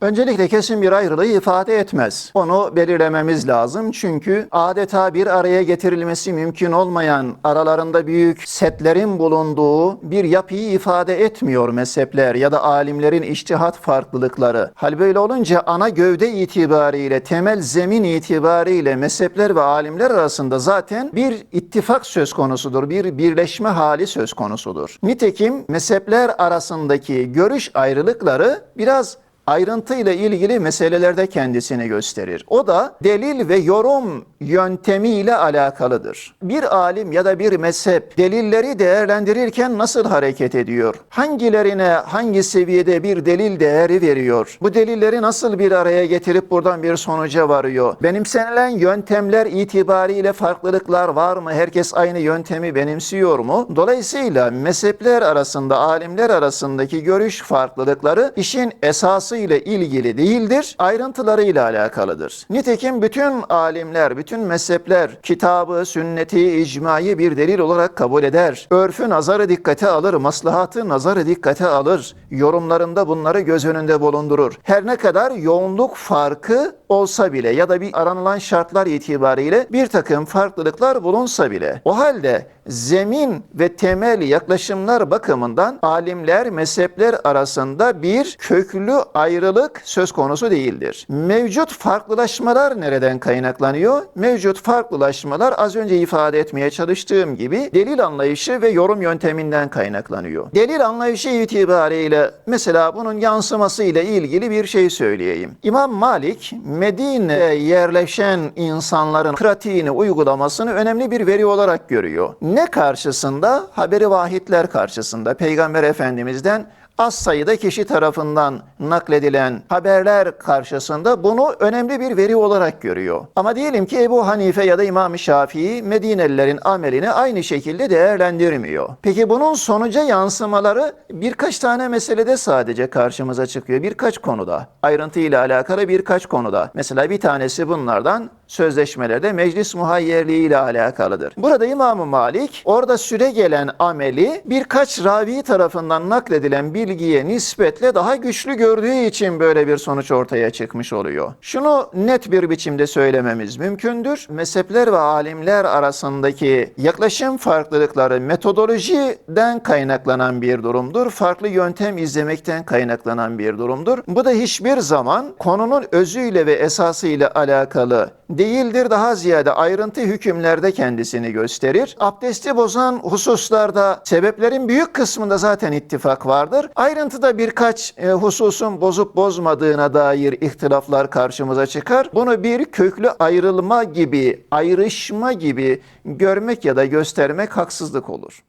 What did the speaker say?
Öncelikle kesin bir ayrılığı ifade etmez. Onu belirlememiz lazım çünkü adeta bir araya getirilmesi mümkün olmayan aralarında büyük setlerin bulunduğu bir yapıyı ifade etmiyor mezhepler ya da alimlerin içtihat farklılıkları. Hal böyle olunca ana gövde itibariyle, temel zemin itibariyle mezhepler ve alimler arasında zaten bir ittifak söz konusudur, bir birleşme hali söz konusudur. Nitekim mezhepler arasındaki görüş ayrılıkları biraz ayrıntıyla ilgili meselelerde kendisini gösterir. O da delil ve yorum yöntemiyle alakalıdır. Bir alim ya da bir mezhep delilleri değerlendirirken nasıl hareket ediyor? Hangilerine hangi seviyede bir delil değeri veriyor? Bu delilleri nasıl bir araya getirip buradan bir sonuca varıyor? Benimsenilen yöntemler itibariyle farklılıklar var mı? Herkes aynı yöntemi benimsiyor mu? Dolayısıyla mezhepler arasında, alimler arasındaki görüş farklılıkları işin esası ile ilgili değildir, ayrıntılarıyla alakalıdır. Nitekim bütün alimler, bütün mezhepler kitabı, sünneti, icmayı bir delil olarak kabul eder. Örfü nazarı dikkate alır, maslahatı nazarı dikkate alır. Yorumlarında bunları göz önünde bulundurur. Her ne kadar yoğunluk farkı olsa bile ya da bir aranılan şartlar itibariyle bir takım farklılıklar bulunsa bile o halde zemin ve temel yaklaşımlar bakımından alimler, mezhepler arasında bir köklü ayrılık söz konusu değildir. Mevcut farklılaşmalar nereden kaynaklanıyor? Mevcut farklılaşmalar az önce ifade etmeye çalıştığım gibi delil anlayışı ve yorum yönteminden kaynaklanıyor. Delil anlayışı itibariyle mesela bunun yansıması ile ilgili bir şey söyleyeyim. İmam Malik Medine'ye yerleşen insanların pratiğini uygulamasını önemli bir veri olarak görüyor. Ne karşısında? Haberi vahitler karşısında. Peygamber Efendimiz'den az sayıda kişi tarafından nakledilen haberler karşısında bunu önemli bir veri olarak görüyor. Ama diyelim ki Ebu Hanife ya da İmam Şafii Medinelilerin amelini aynı şekilde değerlendirmiyor. Peki bunun sonuca yansımaları birkaç tane meselede sadece karşımıza çıkıyor. Birkaç konuda. Ayrıntıyla alakalı birkaç konuda. Mesela bir tanesi bunlardan sözleşmelerde meclis muhayyerliği ile alakalıdır. Burada İmam Malik orada süre gelen ameli birkaç ravi tarafından nakledilen bilgiye nispetle daha güçlü gördüğü için böyle bir sonuç ortaya çıkmış oluyor. Şunu net bir biçimde söylememiz mümkündür. Mezhepler ve alimler arasındaki yaklaşım farklılıkları metodolojiden kaynaklanan bir durumdur. Farklı yöntem izlemekten kaynaklanan bir durumdur. Bu da hiçbir zaman konunun özüyle ve esasıyla alakalı değildir. Daha ziyade ayrıntı hükümlerde kendisini gösterir. Abdesti bozan hususlarda sebeplerin büyük kısmında zaten ittifak vardır. Ayrıntıda birkaç e, hususun bozup bozmadığına dair ihtilaflar karşımıza çıkar. Bunu bir köklü ayrılma gibi, ayrışma gibi görmek ya da göstermek haksızlık olur.